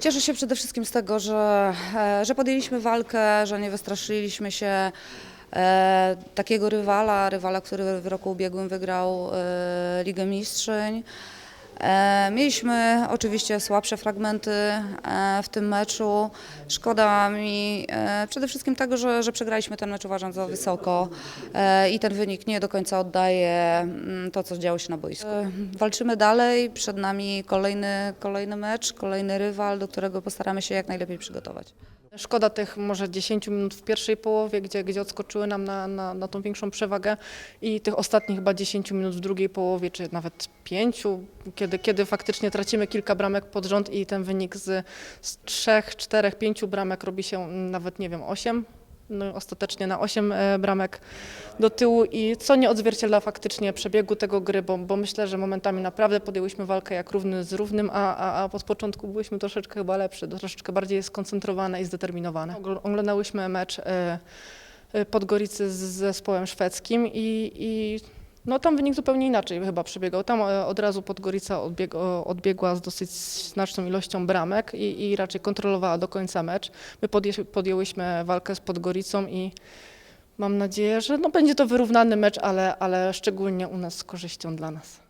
Cieszę się przede wszystkim z tego, że, e, że podjęliśmy walkę, że nie wystraszyliśmy się e, takiego rywala, rywala, który w roku ubiegłym wygrał e, Ligę Mistrzyń. E, Mieliśmy oczywiście słabsze fragmenty e, w tym meczu. Szkoda mi e, przede wszystkim tego, że, że przegraliśmy ten mecz uważam za wysoko i ten wynik nie do końca oddaje mm, to, co działo się na boisku. Walczymy dalej, przed nami kolejny, kolejny mecz, kolejny rywal, do którego postaramy się jak najlepiej przygotować. Szkoda tych może 10 minut w pierwszej połowie, gdzie, gdzie odskoczyły nam na, na, na tą większą przewagę i tych ostatnich chyba 10 minut w drugiej połowie, czy nawet 5, kiedy, kiedy faktycznie tracimy kilka bramek pod rząd i ten wynik z, z 3, 4, 5 bramek robi się nawet, nie wiem, 8. No, ostatecznie na 8 e, bramek do tyłu i co nie odzwierciedla faktycznie przebiegu tego gry, bo, bo myślę, że momentami naprawdę podjęłyśmy walkę jak równy z równym, a, a, a pod początku byliśmy troszeczkę chyba lepszy, troszeczkę bardziej skoncentrowane i zdeterminowane. Ogl- Oglądałyśmy mecz e, e, Podgoricy z zespołem szwedzkim i, i no tam wynik zupełnie inaczej chyba przebiegał. Tam e, od razu Podgorica odbieg, odbiegła z dosyć znaczną ilością bramek i, i raczej kontrolowała do końca mecz. My podję, podjęłyśmy walkę z Podgoricą i mam nadzieję, że no będzie to wyrównany mecz, ale, ale szczególnie u nas z korzyścią dla nas.